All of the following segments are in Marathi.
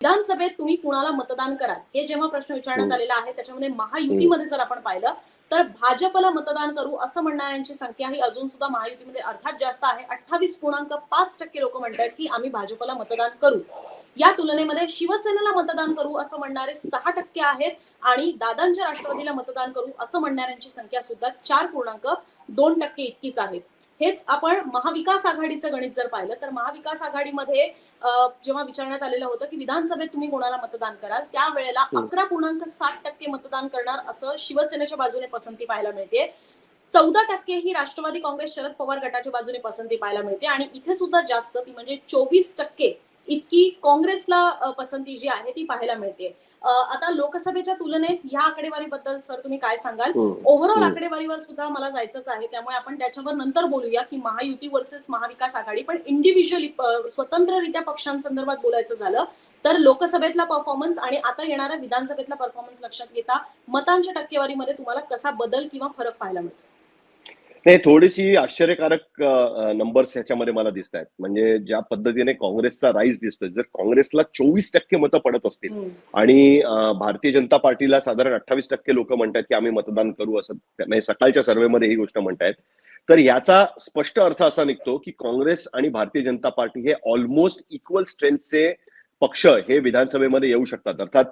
विधानसभेत तुम्ही कुणाला मतदान कराल? हे जेव्हा प्रश्न विचारण्यात आलेला आहे त्याच्यामध्ये महायुतीमध्ये जर आपण पाहिलं तर भाजपला मतदान करू असं म्हणणाऱ्यांची संख्या ही अजून सुद्धा महायुतीमध्ये अर्थात जास्त आहे. अठ्ठावीस पूर्णांक पाच टक्के लोक म्हणतात की आम्ही भाजपला मतदान करू. या तुलनेमध्ये शिवसेनेला मतदान करू असं म्हणणारे सहा टक्के आहेत आणि दादांच्या राष्ट्रवादीला मतदान करू असं म्हणणाऱ्यांची संख्या सुद्धा चार पूर्णांक दोन टक्के इतकीच आहे. हेच आपण महाविकास आघाडीचं गणित जर पाहिलं तर महाविकास आघाडीमध्ये जेव्हा विचारण्यात आलेलं होतं की विधानसभेत तुम्ही कोणाला मतदान कराल त्यावेळेला. अकरा पूर्णांक सात टक्के मतदान करणार असं शिवसेनेच्या बाजूने पसंती पाहायला मिळते चौदा टक्के ही राष्ट्रवादी काँग्रेस शरद पवार गटाच्या बाजूने पसंती पाहायला मिळते आणि इथे सुद्धा जास्त ती म्हणजे चोवीस टक्के इतकी काँग्रेसला पसंती जी आहे ती पाहायला मिळते आता लोकसभेच्या तुलनेत ह्या आकडेवारीबद्दल सर तुम्ही काय सांगाल. ओव्हरऑल. आकडेवारीवर सुद्धा मला जायचंच आहे त्यामुळे आपण त्याच्यावर नंतर बोलूया की महायुती वर्सेस महाविकास आघाडी पण इंडिव्हिज्युअली स्वतंत्ररित्या पक्षांसंदर्भात बोलायचं झालं तर लोकसभेतला परफॉर्मन्स आणि आता येणाऱ्या विधानसभेतला परफॉर्मन्स लक्षात घेता मतांच्या टक्केवारीमध्ये तुम्हाला कसा बदल किंवा फरक पाहायला मिळतो नाही थोडीशी आश्चर्यकारक नंबर्स ह्याच्यामध्ये मला दिसत आहेत म्हणजे ज्या पद्धतीने काँग्रेसचा राईज दिसतोय. जर काँग्रेसला चोवीस टक्के मतं पडत असतील. आणि भारतीय जनता पार्टीला साधारण अठ्ठावीस टक्के लोक म्हणतात की आम्ही मतदान करू असं म्हणजे सकाळच्या सर्व्हेमध्ये ही गोष्ट म्हणतायत. तर याचा स्पष्ट अर्थ असा निघतो की काँग्रेस आणि भारतीय जनता पार्टी हे ऑलमोस्ट इक्वल स्ट्रेंथचे पक्ष हे विधानसभेमध्ये येऊ शकतात. अर्थात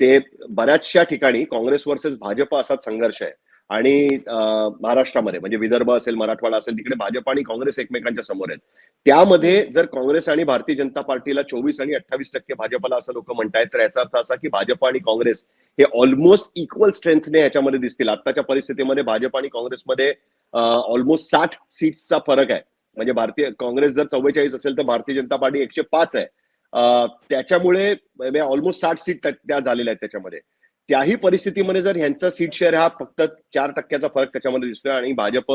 ते बऱ्याचशा ठिकाणी काँग्रेस वर्सेस भाजप असाच संघर्ष आहे. आणि महाराष्ट्रामध्ये म्हणजे विदर्भ असेल मराठवाडा असेल तिकडे भाजप आणि काँग्रेस एकमेकांच्या समोर आहेत. त्यामध्ये जर काँग्रेस आणि भारतीय जनता पार्टीला चोवीस आणि अठ्ठावीस टक्के भाजपला असं लोक म्हणतायत तर याचा अर्थ असा की भाजप आणि काँग्रेस हे ऑलमोस्ट इक्वल स्ट्रेंथने याच्यामध्ये दिसतील. आताच्या परिस्थितीमध्ये भाजप आणि काँग्रेसमध्ये ऑलमोस्ट साठ सीट्सचा फरक आहे. म्हणजे भारतीय काँग्रेस जर चव्वेचाळीस असेल तर भारतीय जनता पार्टी एकशे पाच आहे. त्याच्यामुळे म्हणजे ऑलमोस्ट साठ सीट त्या झालेल्या आहेत त्याच्यामध्ये. त्याही परिस्थितीमध्ये जर ह्यांचा सीट शेअर हा फक्त चार टक्क्याचा फरक त्याच्यामध्ये दिसतोय आणि भाजप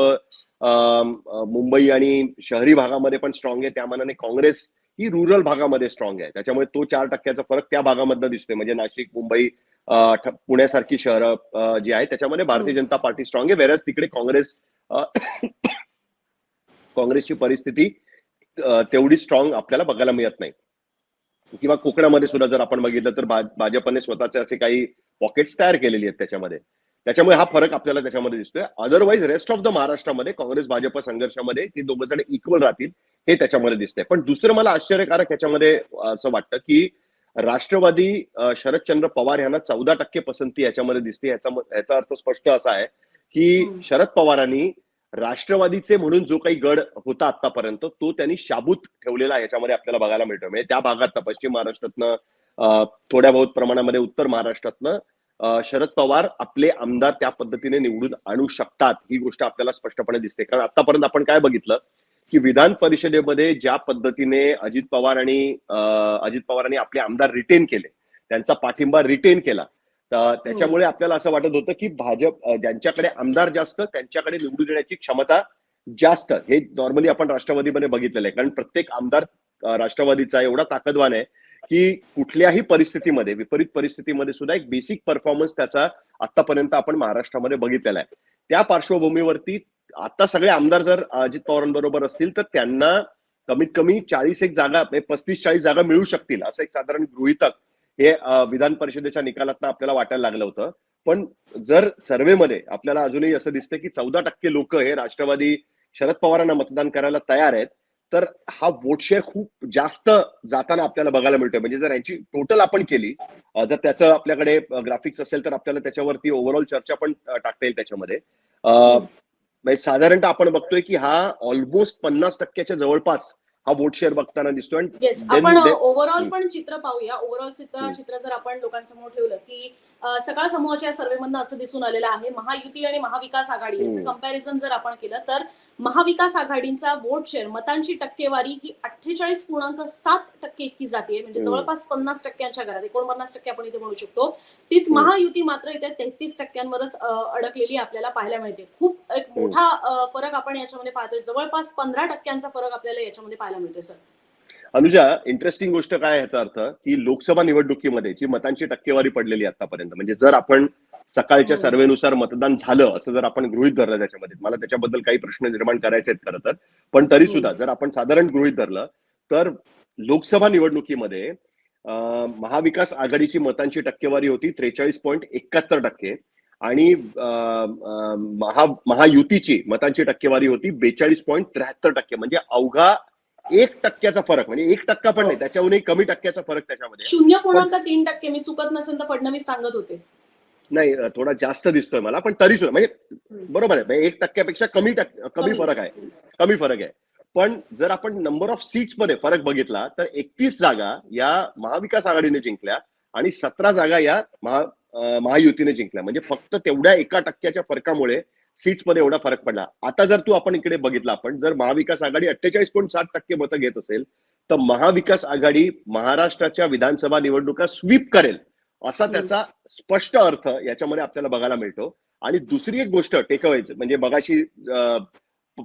मुंबई आणि शहरी भागामध्ये पण स्ट्रॉंग आहे त्या मानाने काँग्रेस ही रुरल भागामध्ये स्ट्रॉंग आहे. त्याच्यामुळे तो चार टक्क्याचा फरक त्या भागामधनं दिसतोय. म्हणजे नाशिक मुंबई पुण्यासारखी शहरं जी आहे त्याच्यामध्ये भारतीय जनता पार्टी स्ट्रॉंग आहे. वेरस तिकडे काँग्रेस काँग्रेसची परिस्थिती तेवढी स्ट्रॉंग आपल्याला बघायला मिळत नाही. किंवा कोकणामध्ये सुद्धा जर आपण बघितलं तर भाजपने स्वतःचे असे काही पॉकेट्स तयार केलेली आहेत त्याच्यामध्ये. त्याच्यामुळे हा फरक आपल्याला त्याच्यामध्ये दिसतोय. अदरवाईज रेस्ट ऑफ द महाराष्ट्रामध्ये काँग्रेस भाजप संघर्षामध्ये ते दोघं जण इक्वल राहतील हे त्याच्यामध्ये दिसतंय. पण दुसरं मला आश्चर्यकारक ह्याच्यामध्ये अं, असं वाटतं की राष्ट्रवादी शरदचंद्र पवार यांना चौदा टक्के पसंती याच्यामध्ये दिसते. याचा याचा अर्थ स्पष्ट असा आहे की. शरद पवारांनी राष्ट्रवादीचे म्हणून जो काही गड होता आतापर्यंत तो त्यांनी शाबूत ठेवलेला याच्यामध्ये आपल्याला बघायला मिळतो म्हणजे त्या भागात पश्चिम महाराष्ट्रातनं थोड्या बहुत प्रमाणामध्ये उत्तर महाराष्ट्रातनं शरद पवार आपले आमदार त्या पद्धतीने निवडून आणू शकतात ही गोष्ट आपल्याला स्पष्टपणे दिसते. कारण आतापर्यंत आपण काय बघितलं की विधान परिषदेमध्ये ज्या पद्धतीने अजित पवार आणि अजित पवारांनी आपले आमदार रिटेन केले त्यांचा पाठिंबा रिटेन केला तर त्याच्यामुळे आपल्याला असं वाटत होतं की भाजप ज्यांच्याकडे आमदार जास्त त्यांच्याकडे निवडून येण्याची क्षमता जास्त हे नॉर्मली आपण राष्ट्रवादीमध्ये बघितलेलं आहे. कारण प्रत्येक आमदार राष्ट्रवादीचा एवढा ताकदवान आहे की कुठल्याही परिस्थितीमध्ये विपरीत परिस्थितीमध्ये सुद्धा एक बेसिक परफॉर्मन्स त्याचा आतापर्यंत आपण महाराष्ट्रामध्ये बघितलेला आहे. त्या पार्श्वभूमीवरती आता सगळे आमदार जर अजित पवारांबरोबर असतील तर त्यांना कमीत कमी चाळीस एक जागा म्हणजे पस्तीस चाळीस जागा मिळू शकतील असं एक साधारण गृहितक हे विधान परिषदेच्या निकालात आपल्याला वाटायला लागलं होतं. पण जर सर्व्हेमध्ये आपल्याला अजूनही असं दिसतं की चौदा टक्के लोक हे राष्ट्रवादी शरद पवारांना मतदान करायला तयार आहेत तर हा वोट शेअर खूप जास्त जाताना आपल्याला बघायला मिळतोय म्हणजे जर यांची टोटल आपण केली जर त्याचं आपल्याकडे ग्राफिक्स असेल तर आपल्याला त्याच्यावरती ओव्हरऑल चर्चा पण टाकता येईल त्याच्यामध्ये म्हणजे साधारणतः आपण बघतोय की हा ऑलमोस्ट पन्नास टक्क्याच्या जवळपास हा वोट शेअर बघताना दिसतोय आपण ओव्हरऑल. पण चित्र पाहूया ओव्हरऑल चित्र हम्म. चित्र जर आपण लोकांसमोर ठेवलं की सकाळ समूहाच्या सर्वेमधनं असं दिसून आलेलं आहे महायुती आणि महाविकास आघाडी याचं हम्म. कंपॅरिझन जर आपण केलं तर महाविकास आघाडींचा वोट शेअर मतांची टक्केवारी ही अठ्ठेचाळीस पूर्णांक सात टक्के इतकी जाते म्हणजे. जवळपास पन्नास टक्क्यांच्या घरात एकोणपन्नास टक्के आपण इथे म्हणू शकतो तीच. महायुती मात्र इथे तेहतीस टक्क्यांवरच अडकलेली आपल्याला पाहायला मिळते खूप एक मोठा फरक आपण याच्यामध्ये पाहतोय जवळपास पंधरा टक्क्यांचा फरक आपल्याला याच्यामध्ये पाहायला मिळतोय सर अनुजा इंटरेस्टिंग गोष्ट काय ह्याचा अर्थ की लोकसभा निवडणुकीमध्ये जी मतांची टक्केवारी पडलेली आतापर्यंत म्हणजे जर आपण सकाळच्या हम्म. सर्वेनुसार मतदान झालं असं जर आपण गृहित धरलं त्याच्यामध्ये मला त्याच्याबद्दल काही प्रश्न निर्माण करायचे आहेत खरं तर पण तरी सुद्धा जर आपण साधारण गृहित धरलं तर लोकसभा निवडणुकीमध्ये महाविकास आघाडीची मतांची टक्केवारी होती त्रेचाळीस पॉईंट एकाहत्तर टक्के आणि महा महायुतीची मतांची टक्केवारी होती बेचाळीस पॉईंट त्र्याहत्तर टक्के म्हणजे अवघा एक टक्क्याचा फरक म्हणजे एक टक्का पण नाही त्याच्याहूनही कमी टक्क्याचा फरक त्याच्यामध्ये. शून्य पूर्णांक तीन टक्के मी चुकत नसेल तर फडणवीस सांगत होते. नाही थोडा जास्त दिसतोय मला पण तरी सुद्धा म्हणजे बरोबर आहे म्हणजे एक टक्क्यापेक्षा कमी टक्के कमी. फरक आहे. कमी फरक आहे. पण जर आपण नंबर ऑफ सीट्समध्ये फरक बघितला तर एकतीस जागा या महाविकास आघाडीने जिंकल्या आणि सतरा जागा या महा महायुतीने जिंकल्या. म्हणजे फक्त तेवढ्या एका टक्क्याच्या फरकामुळे सीट्समध्ये एवढा फरक पडला आता जर तू आपण इकडे बघितला आपण जर महाविकास आघाडी अठ्ठेचाळीस पॉईंट सात टक्के मतं घेत असेल तर महाविकास आघाडी महाराष्ट्राच्या विधानसभा निवडणुका स्वीप करेल असा. त्याचा स्पष्ट अर्थ याच्यामध्ये आपल्याला बघायला मिळतो आणि दुसरी एक गोष्ट टेकअवेज म्हणजे मगाशी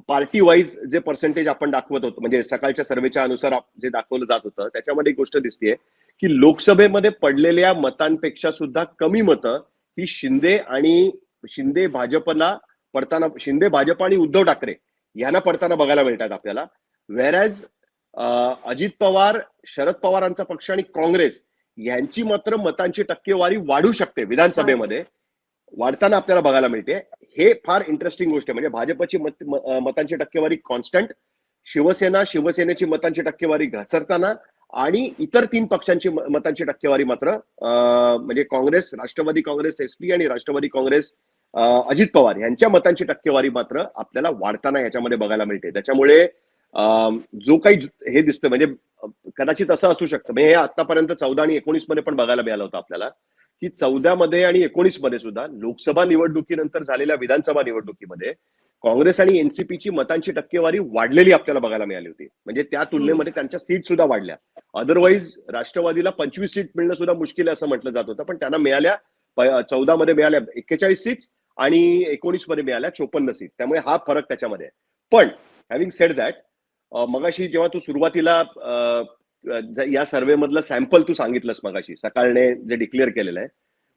पार्टी वाईज जे पर्सेंटेज आपण दाखवत होतो म्हणजे सकाळच्या सर्वेच्या अनुसार जे दाखवलं जात होतं त्याच्यामध्ये एक गोष्ट दिसतीये की लोकसभेमध्ये पडलेल्या मतांपेक्षा सुद्धा कमी मतं ही शिंदे आणि शिंदे भाजपला पडताना शिंदे भाजप आणि उद्धव ठाकरे यांना पडताना बघायला मिळतात आपल्याला. वेरॅज अजित पवार शरद पवारांचा पक्ष आणि काँग्रेस यांची मात्र मतांची टक्केवारी वाढू शकते विधानसभेमध्ये. वाढताना आपल्याला बघायला मिळते. हे फार इंटरेस्टिंग गोष्ट आहे. म्हणजे भाजपची मत म- मतांची टक्केवारी कॉन्स्टंट शिवसेना शिवसेनेची मतांची टक्केवारी घसरताना आणि इतर तीन पक्षांची मतांची टक्केवारी मात्र म्हणजे काँग्रेस राष्ट्रवादी काँग्रेस एसपी आणि राष्ट्रवादी काँग्रेस अजित पवार यांच्या मतांची टक्केवारी मात्र आपल्याला वाढताना याच्यामध्ये बघायला मिळते. त्याच्यामुळे जो काही हे दिसतोय म्हणजे कदाचित असं असू शकतं. म्हणजे हे आतापर्यंत चौदा आणि एकोणीसमध्ये पण बघायला मिळालं होतं आपल्याला की चौदा मध्ये आणि एकोणीसमध्ये सुद्धा लोकसभा निवडणुकीनंतर झालेल्या विधानसभा निवडणुकीमध्ये काँग्रेस आणि एनसीपीची मतांची टक्केवारी वाढलेली आपल्याला बघायला मिळाली होती. म्हणजे त्या तुलनेमध्ये त्यांच्या सीट सुद्धा वाढल्या. अदरवाईज राष्ट्रवादीला पंचवीस सीट मिळणं सुद्धा मुश्किल आहे असं म्हटलं जात होतं. पण त्यांना मिळाल्या चौदा मध्ये मिळाल्या एक्केचाळीस सीट्स आणि एकोणीसमध्ये मिळाल्या चोपन्न सीट्स त्यामुळे हा फरक त्याच्यामध्ये पण हॅव्हिंग सेड दॅट मगाशी जेव्हा तू सुरुवातीला या सर्वे मधलं सॅम्पल तू सांगितलंस मगाशी सकाळने जे डिक्लेअर केलेलं आहे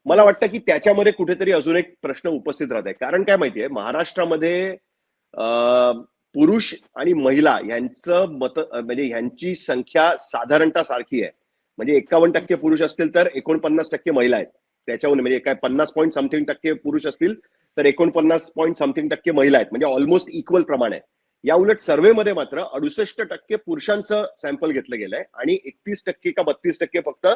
मला वाटतं की त्याच्यामध्ये कुठेतरी अजून एक प्रश्न उपस्थित राहत आहे. कारण काय माहितीये महाराष्ट्रामध्ये पुरुष आणि महिला यांचं मत म्हणजे ह्यांची संख्या साधारणतः सारखी आहे. म्हणजे एकावन्न टक्के पुरुष असतील तर एकोणपन्नास टक्के महिला आहेत. त्याच्याहून म्हणजे काय पन्नास पॉईंट समथिंग टक्के पुरुष असतील तर एकोणपन्नास पॉईंट समथिंग टक्के महिला आहेत. म्हणजे ऑलमोस्ट इक्वल प्रमाण. आहे या उलट सर्व्हेमध्ये मात्र अडुसष्ट टक्के पुरुषांचं सॅम्पल घेतलं गेलंय आणि एकतीस टक्के का बत्तीस टक्के फक्त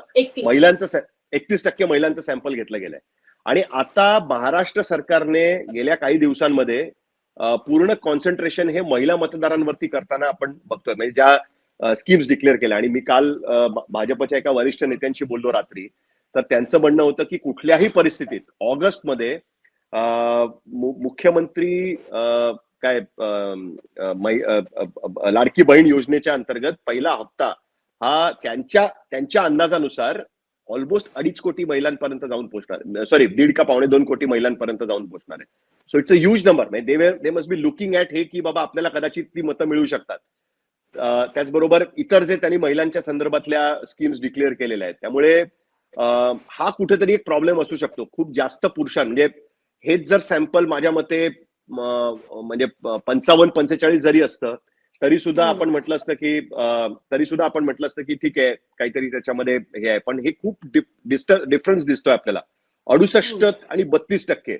महिलांचं एकतीस टक्के महिलांचं सॅम्पल घेतलं गेलंय. आणि आता महाराष्ट्र सरकारने गेल्या काही दिवसांमध्ये पूर्ण कॉन्सन्ट्रेशन हे महिला मतदारांवरती करताना आपण बघतोय. म्हणजे ज्या स्कीम्स डिक्लेअर केल्या. आणि मी काल भाजपच्या एका वरिष्ठ नेत्यांशी बोललो रात्री. तर त्यांचं म्हणणं होतं की कुठल्याही परिस्थितीत ऑगस्टमध्ये मुख्यमंत्री काय लाडकी बहीण योजनेच्या अंतर्गत पहिला हप्ता हा त्यांच्या त्यांच्या अंदाजानुसार ऑलमोस्ट अडीच कोटी महिलांपर्यंत जाऊन पोहोचणार सॉरी दीड का पावणे दोन कोटी महिलांपर्यंत जाऊन पोहोचणार आहे. So it's a huge number म्हणजे they they must be looking at हे की बाबा आपल्याला कदाचित ती मतं मिळू शकतात. त्याचबरोबर इतर जे त्यांनी महिलांच्या संदर्भातल्या स्कीम्स डिक्लेअर केलेल्या आहेत. त्यामुळे हा कुठेतरी एक प्रॉब्लेम असू शकतो. खूप जास्त पुरुषां म्हणजे हेच जर सॅम्पल माझ्या मते म्हणजे पंचावन्न पंचेचाळीस जरी असतं तरी सुद्धा. आपण म्हटलं असतं की तरी सुद्धा आपण म्हटलं असतं की ठीक आहे काहीतरी त्याच्यामध्ये हे आहे. पण हे खूप डिफरन्स दिसतोय आपल्याला. अडुसष्ट आणि बत्तीस टक्के.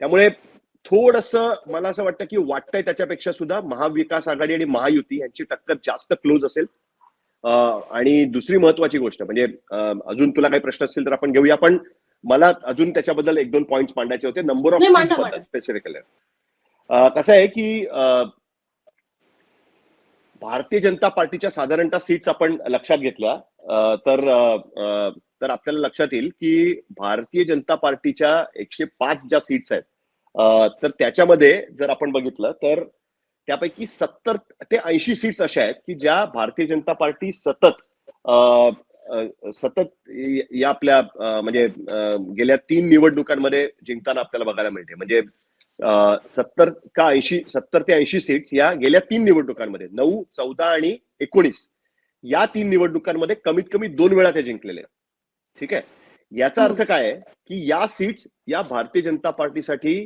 त्यामुळे थोडस मला असं वाटतं की वाटतंय त्याच्यापेक्षा सुद्धा महाविकास आघाडी आणि महायुती यांची टक्कर जास्त क्लोज असेल. आणि दुसरी महत्वाची गोष्ट म्हणजे अजून तुला काही प्रश्न असतील तर आपण घेऊया पण मला अजून त्याच्याबद्दल एक दोन पॉईंट मांडायचे होते. Number of. स्पेसिफिकली कसं आहे की भारतीय जनता पार्टीच्या साधारणतः सीट्स आपण लक्षात घेतल्या. तर तर आपल्याला लक्षात येईल की भारतीय जनता पार्टीच्या एकशे पाच ज्या सीट्स आहेत तर त्याच्यामध्ये जर आपण बघितलं तर त्यापैकी सत्तर ते ऐंशी सीट्स अशा आहेत की ज्या भारतीय जनता पार्टी सतत सतत य- आपल्या म्हणजे गेल्या तीन निवडणुकांमध्ये जिंकताना आपल्याला बघायला मिळते. म्हणजे सत्तर का ऐंशी सत्तर ते ऐंशी सीट्स या गेल्या तीन निवडणुकांमध्ये नऊ चौदा आणि एकोणीस या तीन निवडणुकांमध्ये कमीत कमी दोन वेळा ते जिंकलेले. ठीक आहे? याचा अर्थ काय आहे की या सीट्स या भारतीय जनता पार्टीसाठी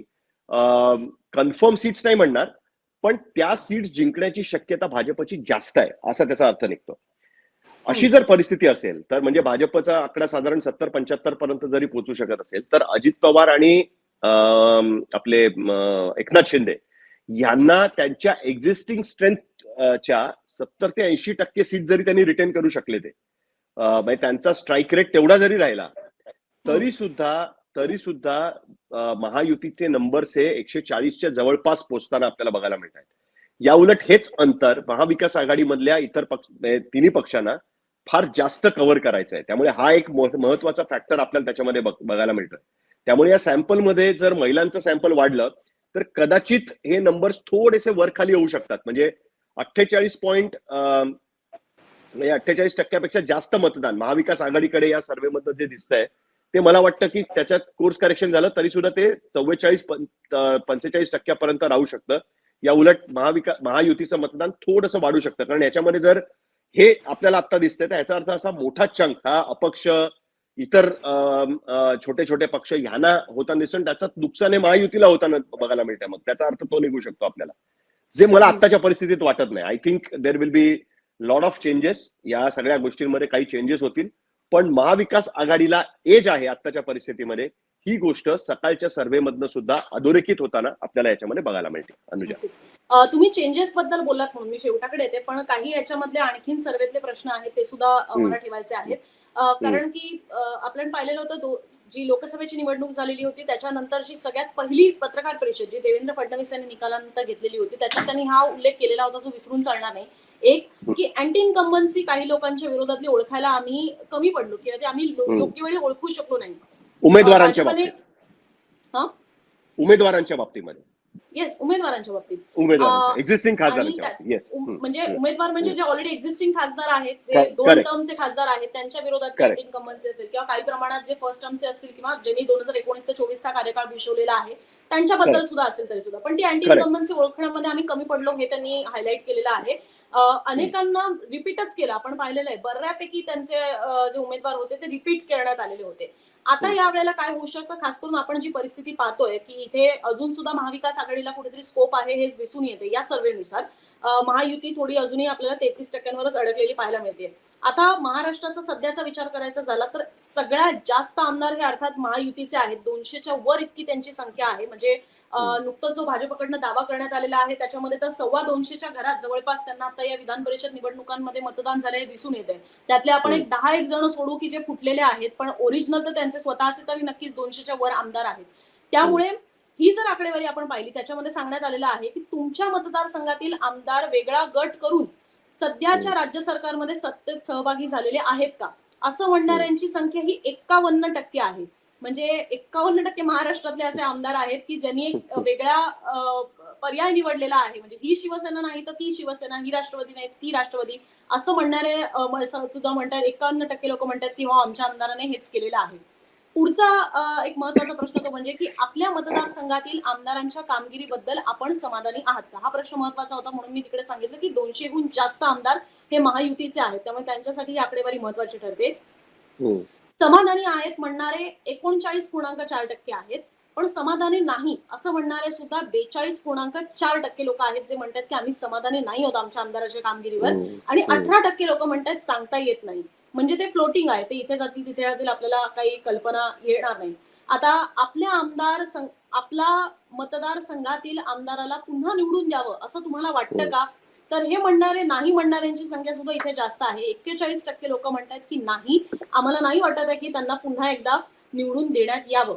कन्फर्म सीट्स नाही म्हणणार पण त्या सीट्स जिंकण्याची शक्यता भाजपची जास्त आहे असा त्याचा अर्थ निघतो. अशी जर परिस्थिती असेल तर म्हणजे भाजपचा आकडा साधारण सत्तर पंच्याहत्तर पर्यंत जरी पोहोचू शकत असेल तर अजित पवार आणि आपले एकनाथ शिंदे यांना त्यांच्या एक्झिस्टिंग स्ट्रेंथ च्या सत्तर ते ऐंशी टक्के सीट जरी त्यांनी रिटेन करू शकले ते म्हणजे त्यांचा स्ट्राईक रेट तेवढा जरी राहिला तरी सुद्धा तरी सुद्धा महायुतीचे नंबर्स हे एकशे चाळीसच्या जवळपास पोहोचताना आपल्याला बघायला मिळत आहेत या उलट हेच अंतर महाविकास आघाडीमधल्या इतर पक्ष तिन्ही पक्षांना फार जास्त कव्हर करायचं आहे. त्यामुळे हा एक महत्त्वाचा फॅक्टर आपल्याला त्याच्यामध्ये बघायला मिळतोय. त्यामुळे या सॅम्पलमध्ये जर महिलांचं सॅम्पल वाढलं तर कदाचित हे नंबर्स थोडेसे वर खाली येऊ शकतात. म्हणजे अठ्ठेचाळीस पॉईंट म्हणजे अठ्ठेचाळीस टक्क्यापेक्षा जास्त मतदान महाविकास आघाडीकडे या सर्व्हेमधनं जे दिसतंय ते मला वाटतं की त्याच्यात कोर्स करेक्शन झालं तरी सुद्धा ते चव्वेचाळीस पंचेचाळीस टक्क्यापर्यंत राहू शकतं. या उलट महाविका महायुतीचं मतदान थोडंसं वाढू शकतं. कारण याच्यामध्ये जर हे आपल्याला आता दिसतंय तर याचा अर्थ असा मोठा चंक हा अपक्ष इतर छोटे छोटे पक्ष ह्यांना होताना दिसतो त्याचं नुकसान हे महायुतीला होताना बघायला मिळतंय मग. त्याचा अर्थ तो निघू शकतो आपल्याला. जे मला आत्ताच्या परिस्थितीत वाटत नाही. I think there will be lot of changes या सगळ्या गोष्टींमध्ये काही चेंजेस होतील. पण महाविकास आघाडीला एज आहे आत्ताच्या परिस्थितीमध्ये. ही गोष्ट सकाळच्या सर्व्हे मधनं सुद्धा अधोरेखित होताना आपल्याला याच्यामध्ये बघायला मिळते. अनुजा. तुम्ही चेंजेस बद्दल बोललात म्हणून मी शेवटाकडे येते पण काही याच्यामधले आणखीन सर्वेतले प्रश्न आहेत ते सुद्धा. मला ठेवायचे आहेत. कारण की आपण पाहिलेलं होतं जी लोकसभेची निवडणूक झालेली होती त्याच्यानंतरची सगळ्यात पहिली पत्रकार परिषद जी देवेंद्र फडणवीस यांनी निकालानंतर घेतलेली होती त्याच्यात त्यांनी हा उल्लेख केलेला होता जो विसरून चालणार नाही. एक की अँटी इन्कम्बन्सी काही लोकांच्या विरोधातली ओळखायला आम्ही कमी पडलो किंवा ते आम्ही. योग्य वेळी ओळखू शकलो नाही. उमेदवारांच्या बाबतीत. हा? उमेदवारांच्या बाबतीमध्ये. येस उमेदवारांच्या बाबतीत. एक्झिस्टिंग उम- म्हणजे उमेदवार म्हणजे जे ऑलरेडी एक्झिस्टिंग खासदार आहेत जे दोन. टर्मचे खासदार आहेत त्यांच्या विरोधात. इन्कम्बन्सी असेल किंवा काही प्रमाणात जे फर्स्ट टर्मचे असतील किंवा ज्यांनी दोन हजार एकोणीस ते चोवीसचा कार्यकाळ भूषवलेला आहे त्यांच्याबद्दल. सुद्धा असेल तरी सुद्धा. पण ती अँटी. इन्कम्बन्सी ओळखण्यामध्ये आम्ही कमी पडलो हे त्यांनी हायलाईट केलेलं आहे. अनेकांना रिपीटच केलं. आपण पाहिलेलं आहे. बऱ्यापैकी त्यांचे जे उमेदवार होते ते रिपीट करण्यात आलेले होते. आता या वेळेला काय होऊ शकतं? खास करून आपण जी परिस्थिती पाहतोय की इथे अजून सुद्धा महाविकास आघाडीला कुठेतरी स्कोप आहे हेच दिसून येते या सर्वेनुसार महायुती थोडी अजूनही आपल्याला तेहतीस टक्क्यांवरच अडकलेली पाहायला मिळते. आता महाराष्ट्राचा सध्याचा विचार करायचा झाला तर सगळ्यात जास्त आमदार हे अर्थात महायुतीचे आहेत. दोनशेच्या वर इतकी त्यांची संख्या आहे. म्हणजे नुकतंच जो भाजपकडनं दावा करण्यात आलेला आहे त्याच्यामध्ये तर सव्वा दोनशेच्या घरात जवळपास त्यांना आता या विधान परिषद निवडणुकांमध्ये मतदान झाले हे दिसून येते त्यातले आपण एक दहा एक जण सोडू की जे फुटलेले आहेत पण ओरिजिनल तर त्यांचे स्वतःचे तरी नक्कीच दोनशेच्या वर आमदार आहेत. त्यामुळे ही जर आकडेवारी आपण पाहिली त्याच्यामध्ये सांगण्यात आलेलं आहे की तुमच्या मतदारसंघातील आमदार वेगळा गट करून सध्याच्या राज्य सरकारमध्ये सत्तेत सहभागी झालेले आहेत का? असं म्हणणाऱ्यांची संख्या ही एक्कावन्न टक्के आहे. म्हणजे एक्कावन्न टक्के महाराष्ट्रातले असे आमदार आहेत की ज्यांनी एक वेगळा अ, पर्याय निवडलेला आहे. म्हणजे ही शिवसेना नाही तर ती शिवसेना ही राष्ट्रवादी नाही ती राष्ट्रवादी. असं म्हणणारे सुद्धा म्हणतात एकावन्न टक्के लोक म्हणतात की हो आमच्या आमदाराने हेच केलेलं आहे. पुढचा एक महत्त्वाचा प्रश्न तो म्हणजे की आपल्या मतदारसंघातील आमदारांच्या कामगिरीबद्दल आपण समाधानी आहात का हा प्रश्न महत्त्वाचा होता म्हणून मी तिकडे सांगितलं की दोनशेहून जास्त आमदार हे महायुतीचे आहेत त्यामुळे त्यांच्यासाठी ही आकडेवारी महत्वाची ठरते हम्म. समाधानी आहेत म्हणणारे एकोणचाळीस पूर्णांक चार टक्के आहेत पण समाधानी नाही असं म्हणणारे सुद्धा बेचाळीस पूर्णांक चार टक्के लोक आहेत जे म्हणतात की आम्ही समाधानी नाही होत आमच्या आमदाराच्या कामगिरीवर हम्म. आणि हम्म. अठरा टक्के लोक म्हणतात सांगता येत नाही म्हणजे ते फ्लोटिंग आहे ते इथे जातील तिथे जातील आपल्याला काही कल्पना येणार नाही. आता आपल्या आमदार संघ आपला मतदारसंघातील आमदाराला पुन्हा निवडून द्यावं असं तुम्हाला वाटतं का? तर हे म्हणणारे नाही म्हणणाऱ्यांची संख्या सुद्धा इथे जास्त आहे. एक्केचाळीस टक्के लोक म्हणतात की नाही. आम्हाला नाही वाटत आहे की त्यांना पुन्हा एकदा निवडून देण्यात यावं.